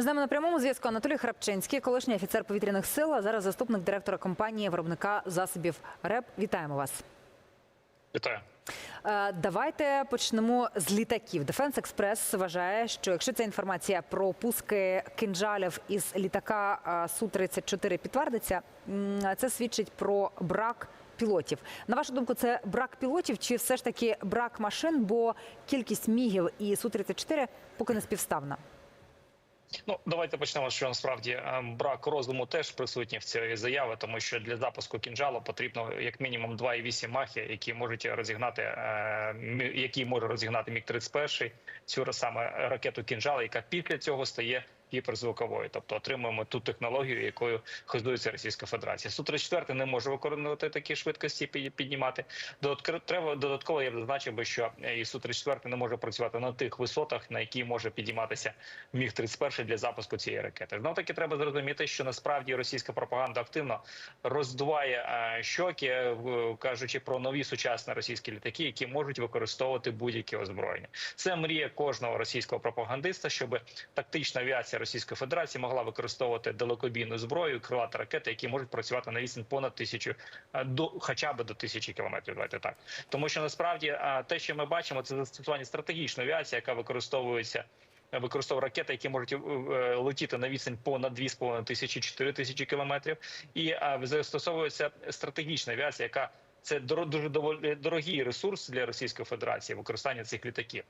З нами на прямому зв'язку Анатолій Храпчинський, колишній офіцер повітряних сил, а зараз заступник директора компанії виробника засобів РЕП. Вітаємо вас. Вітаю. Е, Давайте почнемо з літаків. Дефенс Експрес вважає, що якщо ця інформація про пуски кинджалів із літака су 34 підтвердиться, це свідчить про брак. Пілотів на вашу думку, це брак пілотів чи все ж таки брак машин? Бо кількість мігів і су 34 поки не співставна. Ну давайте почнемо. Що насправді е, брак розуму теж присутній в цій заяві, тому що для запуску кінжалу потрібно як мінімум 2,8 махи, які можуть розігнати, е, які може розігнати міг 31 цю саме ракету кінжала, яка після цього стає гіперзвуковою, тобто отримуємо ту технологію, якою хизується Російська Федерація. су 34 не може виконувати такі швидкості під- піднімати. Треба додатково я б зазначив би, що і су 34 не може працювати на тих висотах, на які може підійматися міг 31 для запуску цієї ракети. Знов таки треба зрозуміти, що насправді російська пропаганда активно роздуває е, щоки, е, кажучи про нові сучасні російські літаки, які можуть використовувати будь-які озброєння. Це мрія кожного російського пропагандиста, щоб тактична авіація Російської Федерації могла використовувати далекобійну зброю, крилати ракети, які можуть працювати на відстань понад тисячу е, до хоча б до тисячі кілометрів. Давайте так, тому що насправді е, те, що ми бачимо, це застосування стратегічної авіації, яка використовується використовує ракети, які можуть е, е, летіти на відстань понад 2,5 тисячі 4 тисячі кілометрів, і е, застосовується стратегічна авіація, яка це дуже доволі дорогий ресурс для Російської Федерації використання цих літаків,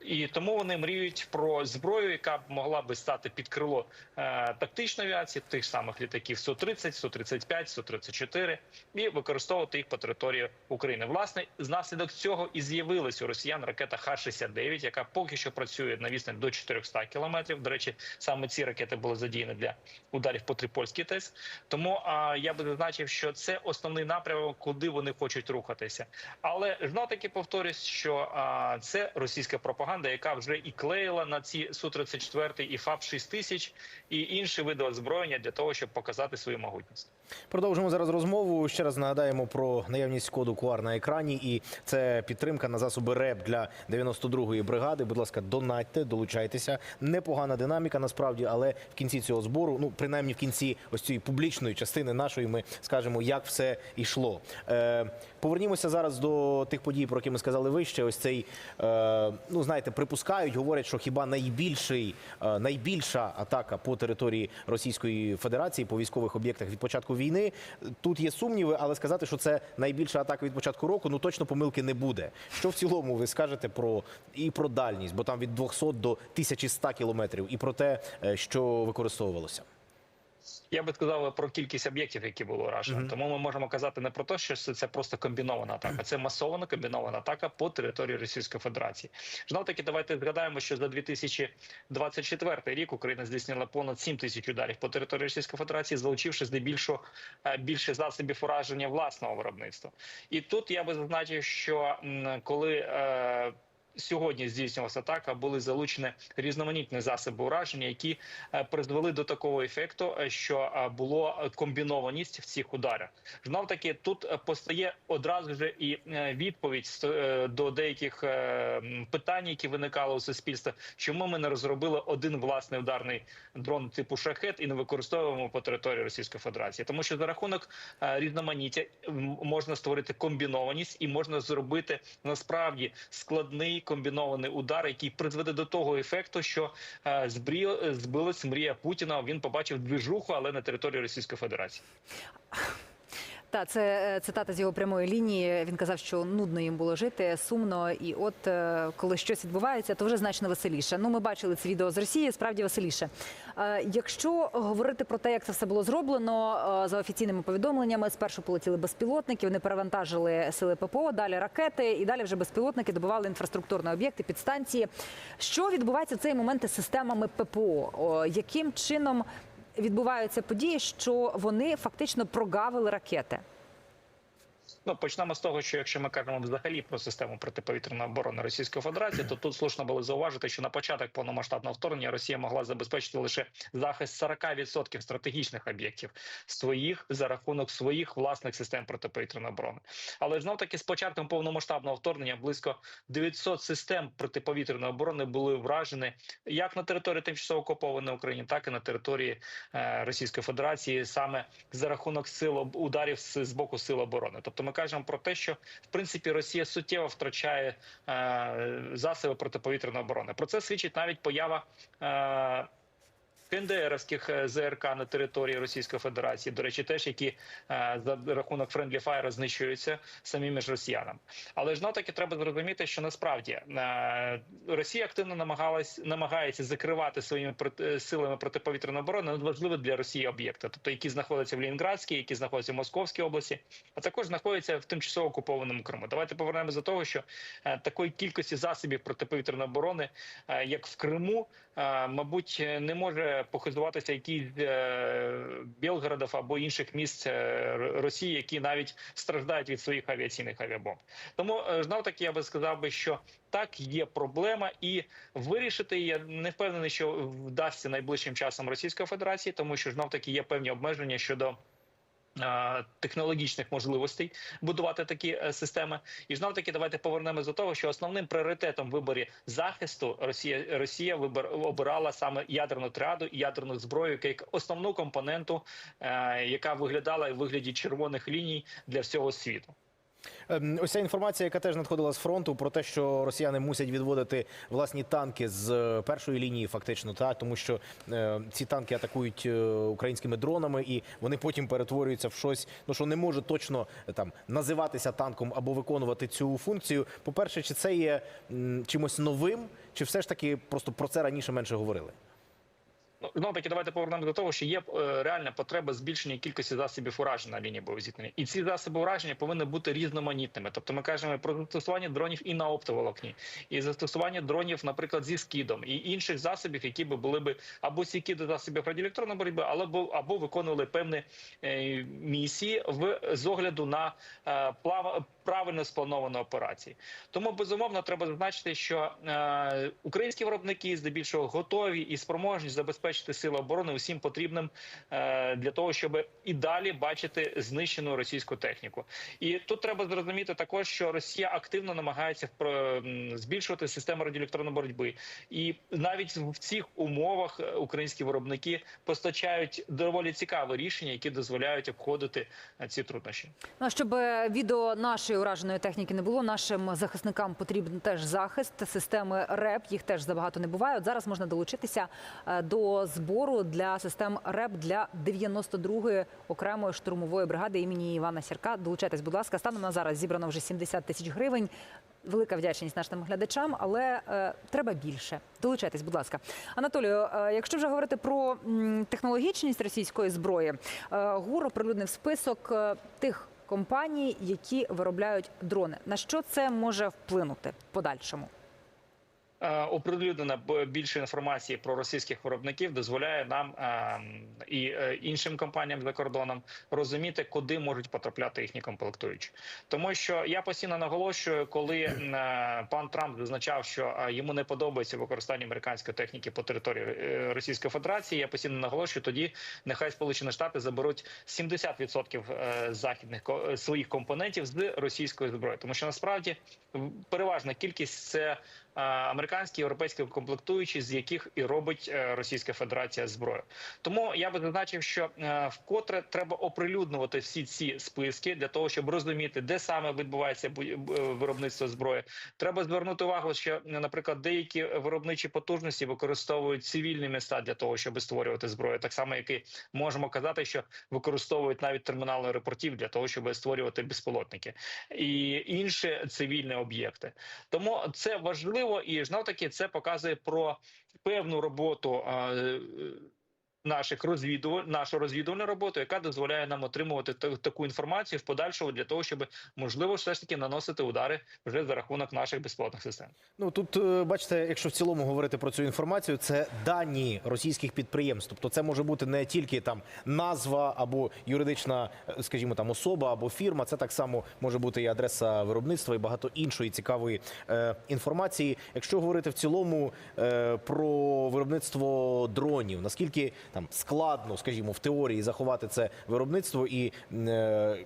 і тому вони мріють про зброю, яка б могла би стати під крило е, тактичної авіації, тих самих літаків Су 30 Су 35 Су 34 і використовувати їх по території України. Власне, знаслідок цього і з'явилась у росіян ракета Х-69, яка поки що працює на відстань до 400 кілометрів. До речі, саме ці ракети були задіяні для ударів по Трипольській ТЕС. Тому а, я би зазначив, що це основний напрямок, куди вони хочуть рухатися. Але знов таки повторюсь, що а, це російська пропаганда, яка вже і клеїла на ці су 34 і ФАП 6000 і інші види озброєння для того, щоб показати свою могутність. Продовжимо зараз розмову. Ще раз нагадаємо про наявність коду QR на екрані, і це підтримка на засоби РЕП для 92-ї бригади. Будь ласка, донатьте, долучайтеся. Непогана динаміка насправді, але в кінці цього збору, ну принаймні в кінці ось цієї публічної частини нашої, ми скажемо, як все йшло. Е, повернімося зараз до тих подій, про які ми сказали вище. Ось цей е, ну знаєте, припускають, говорять, що хіба найбільший е, найбільша атака по території Російської Федерації по військових об'єктах від початку війни. Тут є сумніви, але сказати, що це найбільша атака від початку року, ну точно помилки не буде. Що в цілому ви скажете про і про дальність, бо там від 200 до 1100 кілометрів, і про те, е, що використовувалося. Я би сказав про кількість об'єктів, які були уражені. Тому ми можемо казати не про те, що це це просто комбінована атака. Це масована комбінована атака по території Російської Федерації. Знов таки, давайте згадаємо, що за 2024 рік Україна здійснила понад 7 тисяч ударів по території Російської Федерації, залучивши здебільшого е, більше засобів ураження власного виробництва. І тут я би зазначив, що коли е, Сьогодні здійснювалася атака, були залучені різноманітні засоби ураження, які е, призвели до такого ефекту, е, що е, було комбінованість в цих ударах. Знов таки тут постає одразу ж і відповідь до деяких питань, які виникали у суспільстві. Чому ми не розробили один власний ударний дрон типу шахет і не використовуємо по території Російської Федерації? Тому що за рахунок різноманіття можна створити комбінованість і можна зробити насправді складний комбінований удар, який призведе до того ефекту, що е, збилась мрія Путіна. Він побачив двіжуху, але на території Російської Федерації. Та це е, цитата з його прямої лінії. Він казав, що нудно їм було жити, сумно. І от е, коли щось відбувається, то вже значно веселіше. Ну, ми бачили це відео з Росії, справді веселіше. Е, Якщо говорити про те, як це все було зроблено, за офіційними повідомленнями, спершу полетіли безпілотники, вони перевантажили сили ППО, далі ракети, і далі вже безпілотники добивали інфраструктурні об'єкти, підстанції. Що відбувається в цей момент із системами ППО? Яким чином відбуваються події, що вони фактично прогавили ракети? Ну почнемо з того, що якщо ми кажемо взагалі про систему протиповітряної оборони Російської Федерації, то тут слушно було зауважити, що на початок повномасштабного вторгнення Росія могла забезпечити лише захист 40% стратегічних об'єктів своїх за рахунок своїх власних систем протиповітряної оборони. Але знов таки з початком повномасштабного вторгнення близько 900 систем протиповітряної оборони були вражені як на території тимчасово окупованої України, так і на території е, Російської Федерації, саме за рахунок сил ударів з, з боку сил оборони. Тобто, ми кажемо про те, що в принципі Росія суттєво втрачає е, засоби протиповітряної оборони. Про це свідчить навіть поява. Е, КНДРівських е, ЗРК на території Російської Федерації, до речі, теж які е, за рахунок Friendly Fire знищуються самими ж росіянами. Але ж таки треба зрозуміти, що насправді е, Росія активно намагалась намагається закривати своїми силами протиповітряної оборони надважливі для Росії об'єкти, тобто які знаходяться в Лінінградській, які знаходяться в Московській області, а також знаходяться в тимчасово окупованому Криму. Давайте повернемося до того, що такої кількості засобів протиповітряної оборони, як в Криму, мабуть, е, не може похизуватися якийсь е, Білгородов або інших місць е, Росії, які навіть страждають від своїх авіаційних авіабомб. Тому знов таки я би сказав би, що так є проблема, і вирішити я не впевнений, що вдасться найближчим часом Російської Федерації, тому що знов таки є певні обмеження щодо. Технологічних можливостей будувати такі е, системи, і знов таки давайте повернемось до того, що основним пріоритетом виборів виборі захисту Росія Росія вибор обирала саме ядерну триаду і ядерну зброю як основну компоненту, е, яка виглядала в вигляді червоних ліній для всього світу. Ем, Ось ця інформація, яка теж надходила з фронту, про те, що росіяни мусять відводити власні танки з е, першої лінії, фактично, так тому що е, ці танки атакують е, українськими дронами, і вони потім перетворюються в щось, ну що не може точно е, там називатися танком або виконувати цю функцію. По перше, чи це є м, чимось новим, чи все ж таки просто про це раніше менше говорили? Ну, знову таки, давайте повернемо до того, що є е, реальна потреба збільшення кількості засобів ураження на лінії бойового зіткнення. І ці засоби ураження повинні бути різноманітними. Тобто ми кажемо про застосування дронів і на оптоволокні, і застосування дронів, наприклад, зі скидом, і інших засобів, які би були би або сіки до засобів радіоелектронної боротьби, або, або виконували певні е, місії в з огляду на е, плава, правильно сплановані операції. Тому безумовно треба зазначити, що е, українські виробники здебільшого готові і спроможні забезпечити сили оборони усім потрібним е, для того, щоб і далі бачити знищену російську техніку. І тут треба зрозуміти також, що Росія активно намагається збільшувати систему радіоелектронної боротьби, і навіть в цих умовах е, українські виробники постачають доволі цікаві рішення, які дозволяють обходити е, ці труднощі. Ну, щоб відео нашої ураженої техніки не було, нашим захисникам потрібен теж захист. Системи РЕП їх теж забагато не буває. От зараз можна долучитися е, збору для систем РЕП для 92-ї окремої штурмової бригади імені Івана Сірка. Долучайтесь, будь ласка. Станом на зараз зібрано вже 70 тисяч гривень. Велика вдячність нашим глядачам, але е, треба більше. Долучайтесь, будь ласка. Анатолію, е, якщо вже говорити про м, технологічність російської зброї, е, ГУР оприлюднив список е, тих компаній, які виробляють дрони. На що це може вплинути в подальшому? Е, оприлюднена більше інформації про російських виробників дозволяє нам е, і е, іншим компаніям за кордоном розуміти, куди можуть потрапляти їхні комплектуючі. Тому що я постійно наголошую, коли пан Трамп зазначав, що йому не подобається використання американської техніки по території Російської Федерації. Я постійно наголошую, тоді нехай Сполучені Штати заберуть 70% е, західних своїх компонентів з російської зброї, тому що насправді переважна кількість це американські європейські комплектуючі, з яких і робить е, Російська Федерація зброю. Тому я би зазначив, що е, вкотре треба оприлюднювати всі ці списки для того, щоб розуміти, де саме відбувається бу- е, виробництво зброї. Треба звернути увагу, що, наприклад, деякі виробничі потужності використовують цивільні міста для того, щоб створювати зброю. Так само, як і можемо казати, що використовують навіть термінали аеропортів для того, щоб створювати безпілотники і інші цивільні об'єкти. Тому це важливо і знов таки це показує про певну роботу. Наших розвідуваль, нашу розвідувальну роботу, яка дозволяє нам отримувати та- таку інформацію в подальшому для того, щоб можливо все ж таки наносити удари вже за рахунок наших безпілотних систем. Ну тут е, бачите, якщо в цілому говорити про цю інформацію, це дані російських підприємств. Тобто це може бути не тільки там назва або юридична, е, скажімо, там особа або фірма. Це так само може бути і адреса виробництва, і багато іншої цікавої е, інформації. Якщо говорити в цілому е, про виробництво дронів, наскільки там складно, скажімо, в теорії заховати це виробництво і. е,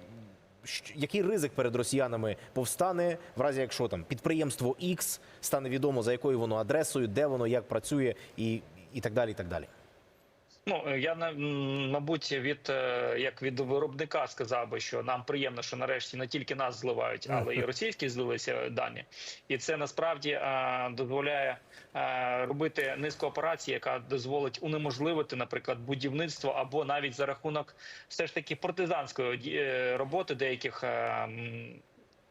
який ризик перед росіянами повстане, в разі якщо там підприємство X стане відомо за якою воно адресою, де воно як працює, і, і так далі. І так далі. Ну е, я м, мабуть від е, як від виробника сказав би, що нам приємно, що нарешті не тільки нас зливають, але і російські злилися дані, і це насправді е, дозволяє е, робити низку операцій, яка дозволить унеможливити, наприклад, будівництво або навіть за рахунок все ж таки партизанської е, роботи деяких.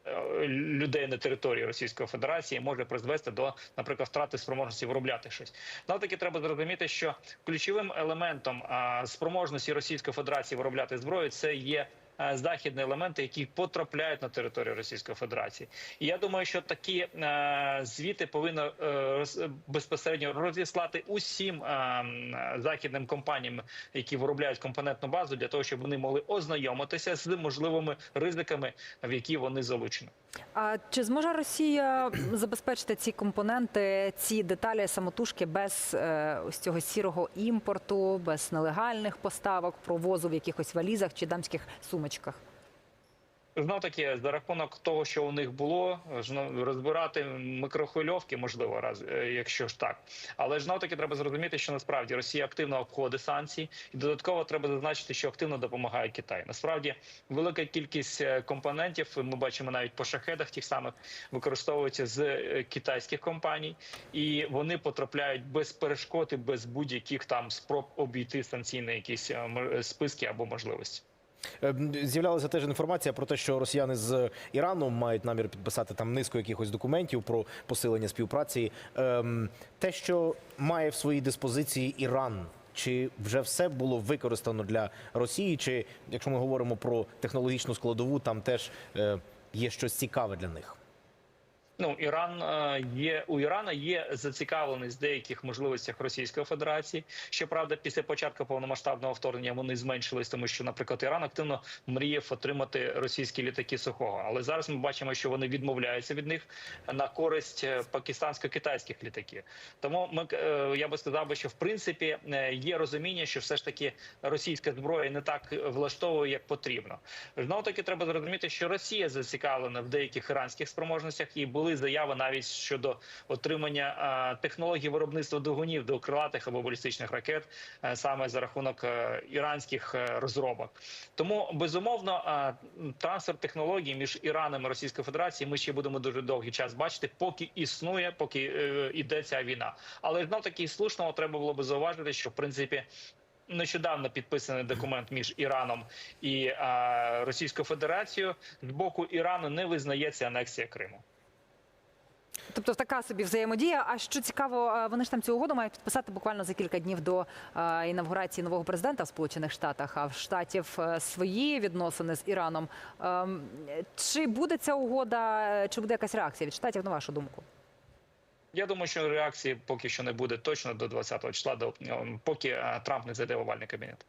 Е, Людей на території Російської Федерації може призвести до, наприклад, втрати спроможності виробляти щось. Ну таки треба зрозуміти, що ключовим елементом спроможності Російської Федерації виробляти зброю це є. Е, Західні елементи, які потрапляють на територію Російської Федерації, і я думаю, що такі е, звіти повинно е, безпосередньо розіслати усім західним компаніям, які виробляють компонентну базу, для того, щоб вони могли ознайомитися з можливими ризиками, в які вони залучені. А чи зможе Росія забезпечити ці компоненти, ці деталі самотужки без ось цього сірого імпорту, без нелегальних поставок, провозу в якихось валізах чи дамських сумочках? Знов таки, за рахунок того, що у них було, розбирати микрохвильовки, можливо, раз, е, якщо ж так. Але ж знов таки треба зрозуміти, що насправді Росія активно обходить санкції, і додатково треба зазначити, що активно допомагає Китай. Насправді, велика кількість е, компонентів ми бачимо навіть по шахедах, тих самих використовуються з е, китайських компаній, і вони потрапляють без перешкод і без будь-яких там спроб обійти санкційні якісь списки або можливості. Е, З'являлася теж інформація про те, що росіяни з Іраном мають намір підписати там низку якихось документів про посилення співпраці. Ем, Те, що має в своїй диспозиції Іран. Чи вже все було використано для Росії? Чи якщо ми говоримо про технологічну складову, там теж е, є щось цікаве для них? Ну, Іран е, є у Ірана є зацікавленість в деяких можливостях Російської Федерації. Щоправда, після початку повномасштабного вторгнення вони зменшились, тому що, наприклад, Іран активно мріяв отримати російські літаки сухого. Але зараз ми бачимо, що вони відмовляються від них на користь е, пакистансько-китайських літаків. Тому ми е, я би сказав би, що в принципі є розуміння, що все ж таки російська зброя не так влаштовує, як потрібно. Знову таки треба зрозуміти, що Росія зацікавлена в деяких іранських спроможностях, і були заяви навіть щодо отримання технологій виробництва двигунів до крилатих або балістичних ракет е, саме за рахунок е, іранських е, розробок. Тому безумовно трансфер технологій між Іраном і Російською Федерацією ми ще будемо дуже довгий час бачити, поки існує, поки іде ця війна. Але знов таки слушно треба було би зауважити, що в принципі. Нещодавно підписаний документ між Іраном і а, Російською Федерацією з боку Ірану не визнається анексія Криму. Тобто така собі взаємодія. А що цікаво, е, вони ж там цю угоду мають підписати буквально за кілька днів до е, інавгурації нового президента в Сполучених Штатах. А в штатів е, свої відносини з Іраном. Ем, Чи буде ця угода, чи буде якась реакція від штатів, на вашу думку? Я думаю, що реакції поки що не буде точно до 20-го числа, до ем, поки Трамп не зайде в овальний кабінет.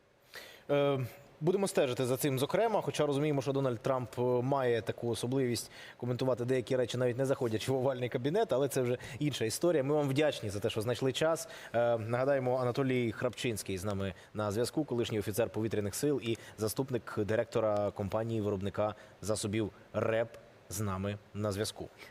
Е, Будемо стежити за цим зокрема, хоча розуміємо, що Дональд Трамп е, має таку особливість коментувати деякі речі, навіть не заходячи в овальний кабінет, але це вже інша історія. Ми вам вдячні за те, що знайшли час. Е, Нагадаємо, Анатолій Храпчинський з нами на зв'язку, колишній офіцер повітряних сил і заступник директора компанії виробника засобів РЕП з нами на зв'язку.